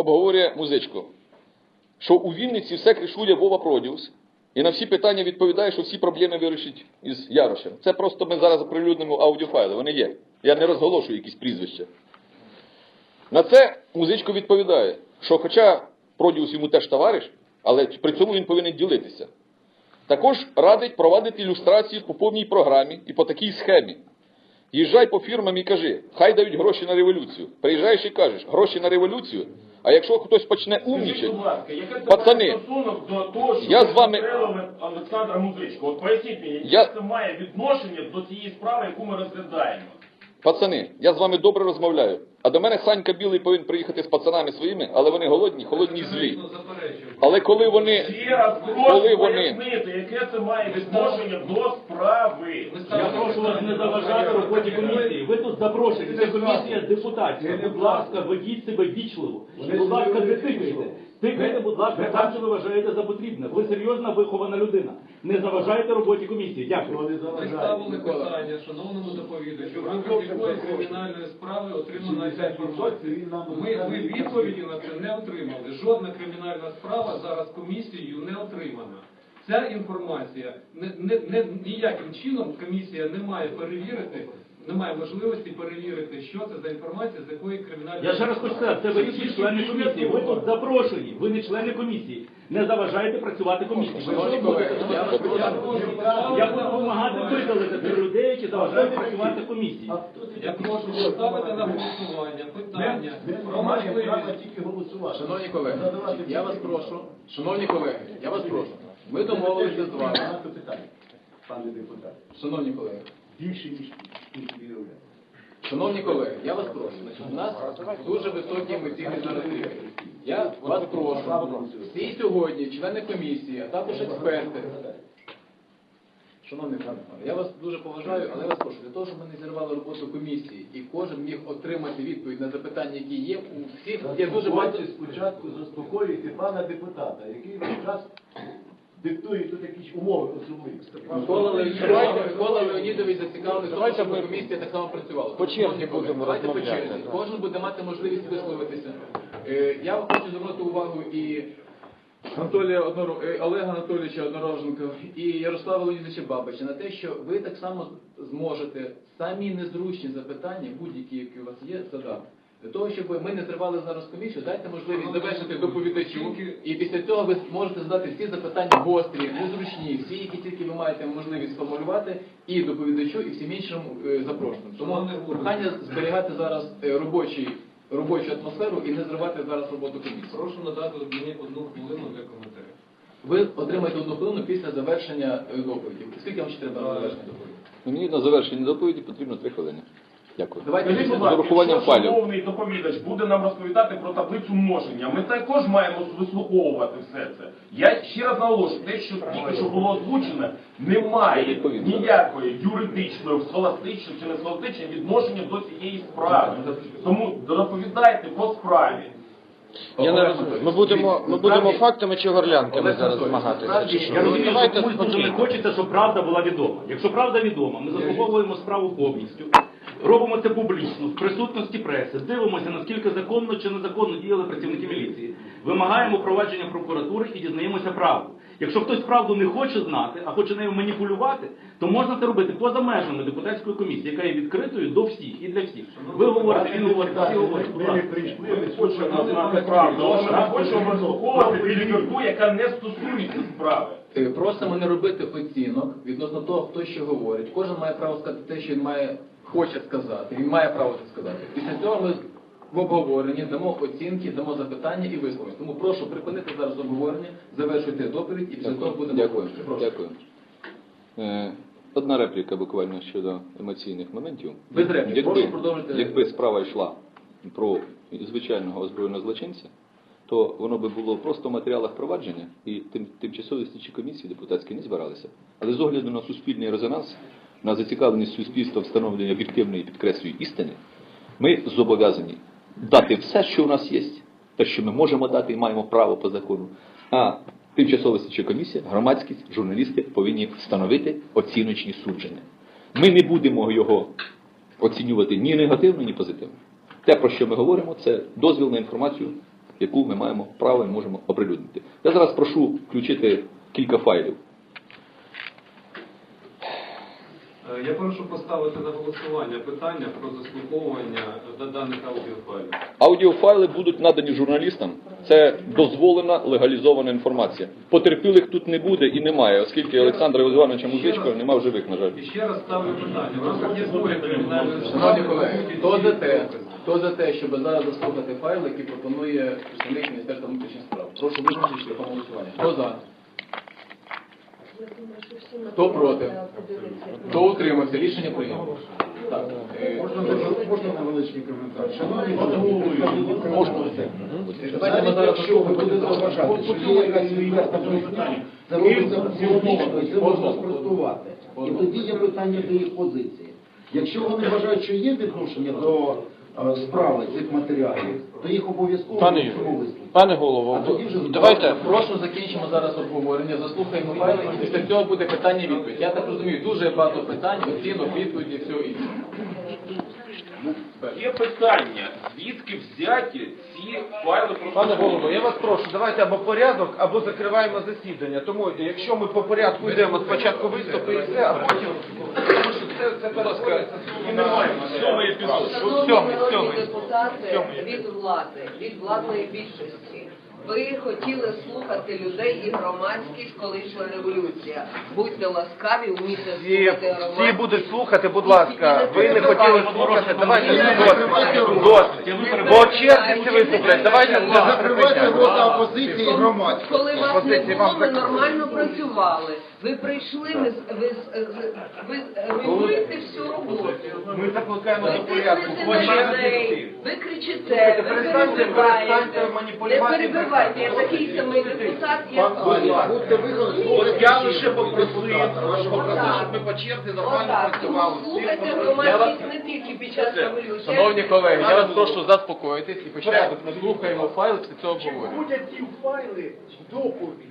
обговорює музичку, що у Вінниці все кришує Вова Продіус, і на всі питання відповідає, що всі проблеми вирішить із Ярошем. Це просто ми зараз оприлюднимо аудіофайли, вони є. Я не розголошую якісь прізвища. На це музичко відповідає, що хоча Продіус йому теж товариш, але при цьому він повинен ділитися. Також радить провадити ілюстрації по повній програмі і по такій схемі. Їжджай по фірмам і кажи, хай дають гроші на революцію. Приїжджаєш і кажеш, гроші на революцію. А якщо хтось почне умнічати, Пацани, я з вами- Олександра Музичко? От поясніть мені, Я- це має відношення до цієї справи, яку ми розглядаємо? пацани, я з вами добре розмовляю. А до мене Санька Білий повинен приїхати з пацанами своїми, але вони голодні, холодні і злі. Але коли вони, коли вони, пояснити, яке це має відношення до справи. Я прошу вас не заважати роботі комісії. Ви тут запрошені. Це комісія депутатська. Будь ласка, ведіть себе вічливо. Будь ласка, не тикайте. Тикайте, будь ласка, там, що ви вважаєте за потрібне. Ви серйозна вихована людина. Не заважайте роботі комісії. Дякую. Представили питання шановному доповідачу. В рамках якої кримінальної справи отримана Ми, ми відповіді на це не отримали. Жодна кримінальна справа зараз комісією не отримана. Ця інформація не, не, не, ніяким чином комісія не має перевірити, не має можливості перевірити, що це за інформація, з якої кримінальної Я ще раз хочу сказати, це ви всі члени комісії. Ви тут запрошені. Ви не члени комісії. Не заважайте працювати комісії. Я буду допомагати видалити людей, які заважають працювати комісії. Я прошу поставити на голосування питання про можливість. Шановні колеги, я вас прошу, шановні колеги, я вас прошу. Ми домовилися з вами. Шановні колеги, Більше, ніж уявляєте. шановні колеги, я вас прошу. Значить, у нас дуже високий емоційний зараз рівень. Я вас прошу, всі сьогодні, члени комісії, а також експерти. Шановні пане, пане, я вас дуже поважаю, але я вас прошу, для того, щоб ми не зірвали роботу комісії і кожен міг отримати відповідь на запитання, які є, у всіх є дуже багато. Спочатку заспокоїти пана депутата, який весь час диктує тут якісь умови особливі. Микола Леонідович, зацікавлений, в тому, щоб комісія так само працювала. По черзі будемо розмовляти, Кожен буде мати можливість висловитися. Е, Я хочу звернути увагу і Анатолія Одноро- е, Олега Анатолійовича Однороженка і Ярослава Леонідовича Бабича на те, що ви так само зможете самі незручні запитання, будь-які, які у вас є, задати. Для того, щоб ми не тривали зараз комісію, дайте можливість завершити доповідачу, і після цього ви можете задати всі запитання гострі, незручні, всі, які тільки ви маєте можливість сформулювати, і доповідачу, і всім іншим е, запрошеним. Тому прохання зберігати зараз е, робочий, робочу атмосферу і не зривати зараз роботу комісії. Прошу надати мені одну хвилину для коментарів. Ви отримаєте одну хвилину після завершення е, доповіді. Скільки вам ще треба на завершення доповіді? мені на завершення доповіді потрібно три хвилини. Дякую. Давайте Скажіть, будь З ласка, урахуванням якщо файлів. шановний доповідач буде нам розповідати про таблицю множення, ми також маємо вислуховувати все це. Я ще раз наголошую, те, що тільки що було озвучено, немає Відповідно. ніякої юридичної, схоластичної чи не схоластичної відношення до цієї справи. Тому доповідайте по справі. Я не розумію. Ми будемо, ми будемо фактами чи горлянками зараз змагатися? чи що? Я розумію, що давайте комусь дуже спокійно. хочеться, щоб правда була відома. Якщо правда відома, ми заслуговуємо справу повністю. Робимо це публічно, в присутності преси, дивимося, наскільки законно чи незаконно діяли працівники міліції. Вимагаємо провадження прокуратури і дізнаємося правду. Якщо хтось правду не хоче знати, а хоче нею маніпулювати, то можна це робити поза межами депутатської комісії, яка є відкритою до всіх і для всіх. Ви говорите, він говорить, всі говорять. Ми не прийшли, ми Хочемо знати правду, ми хочемо вислуховувати біліберду, яка не стосується справи. Е, Просимо не робити оцінок відносно того, хто що говорить. Кожен має право сказати те, що він має хоче сказати. Він має право це сказати. Після цього ми в обговоренні дамо оцінки, дамо запитання і висловлення. Тому прошу припинити зараз обговорення, завершуйте доповідь і після того будемо Дякую. говорити. Прошу. Дякую. Е, Одна репліка буквально щодо емоційних моментів. Без реплік. Прошу продовжити. якби справа йшла про звичайного озброєного злочинця, то воно би було просто в матеріалах провадження, і тим, тимчасові слідчі комісії депутатські не збиралися. Але з огляду на суспільний резонанс, на зацікавленість суспільства встановлення об'єктивної підкреслюю істини, ми зобов'язані дати все, що у нас є, те, що ми можемо дати і маємо право по закону. А тимчасова слідча комісія, громадськість, журналісти повинні встановити оціночні судження. Ми не будемо його оцінювати ні негативно, ні позитивно. Те, про що ми говоримо, це дозвіл на інформацію яку ми маємо право і можемо оприлюднити. Я зараз прошу включити кілька файлів. Е, Я прошу поставити на голосування питання про заслуховування до даних аудіофайлів. Аудіофайли будуть надані журналістам. Це дозволена легалізована інформація. Потерпілих тут не буде і немає, оскільки Олександра Івановича Музичко немає в живих, на жаль. І ще раз ставлю питання. У нас є Шановні колеги, хто за те, хто за те, щоб зараз заслухати файл, який пропонує представник Міністерства внутрішніх справ? Прошу визначити шляхом голосування. Хто за? Хто проти? Хто утримався? Рішення прийнято. Так. е, Можна невеличкий коментар? Шановні можна Якщо ви будете вважати, що є якась відверта брехня, це робиться і це можна спростувати. І тоді є питання до їх позиції. Якщо вони вважають, що є відношення до справи цих матеріалів, то їх обов'язково Пане Юрію. Пане голово, А тоді давайте Прошу закінчимо зараз обговорення, заслухаємо файли, і після цього буде питання відповідь. Я так розумію, дуже багато питань, оцінок, відповіді, все інше. Є питання, звідки взяті ці файли про Пане голово, я вас прошу, давайте або порядок, або закриваємо засідання. Тому якщо ми по порядку йдемо спочатку виступи і все, а потім тому що це, це перетворюється немає. Сьомий епізод. Сьомий, народні депутати від влади, від владної більшості. Ви хотіли слухати людей і громадськість, коли йшла революція. Будьте ласкаві, вмійте Всі, громадськість. всі будуть слухати, будь ласка. Ви не хотіли слухати, давайте досить. Бо черзі виступлять, давайте не закривайте рота опозиції і громадськості. Коли вас не було, ми нормально працювали. Ви прийшли, ви, ви, ви руйнуєте всю роботу. Ми закликаємо до порядку. По людей, ви кричите, ви перебиваєте. Не перебивайте, я такий самий депутат, як ви. От я лише попросив, попросив, щоб ми по черзі нормально працювали. слухайте громадськість не тільки під час революції. Шановні колеги, я вас прошу заспокоїтись і почнемо. Слухаємо файл, після цього обговорюємо. Будуть ці файли, доповідь.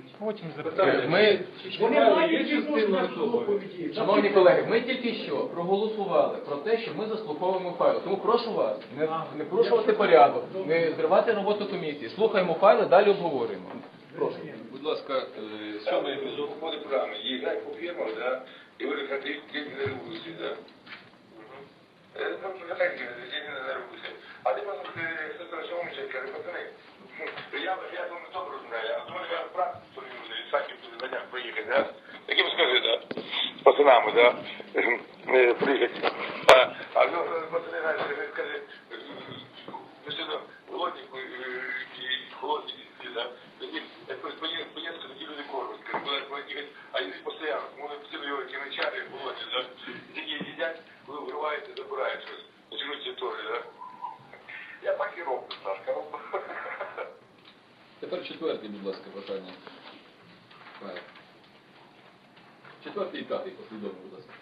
Ми, Вони мають відношення до доповіді. шановні колеги, ми тільки що проголосували про те, що ми заслуховуємо файл. Тому прошу вас не, не порушувати порядок, не зривати роботу комісії. Слухаємо файли, далі обговорюємо. Прошу. Будь ласка, е, сьомий епізод входи програми. Є грай по фірмах, да, і ви не революції, да. Е, Там не революції. А ти просто сестра пацани, ну, я, я думаю, добре знаю, а думаю, я прав, що від Сахів до приїхати, да. Таким скажи, да, з пацанами, да, е, приїхати. А, а ну, пацани, знаєш, каже, е, ми сюди голодні е, і холодні, і, да, тоді, як поїздка, тоді люди кормять, каже, коли коли їхати, а вони постійно, вони постійно його кіночари, голодні, да, і такі їдять, коли виривають і забирають щось, на чужу територію, да. Я так і роблю, Сашка, роблю. Тепер четвертий, будь ласка, бажання. Четвертий і п'ятий послідовно, будь ласка.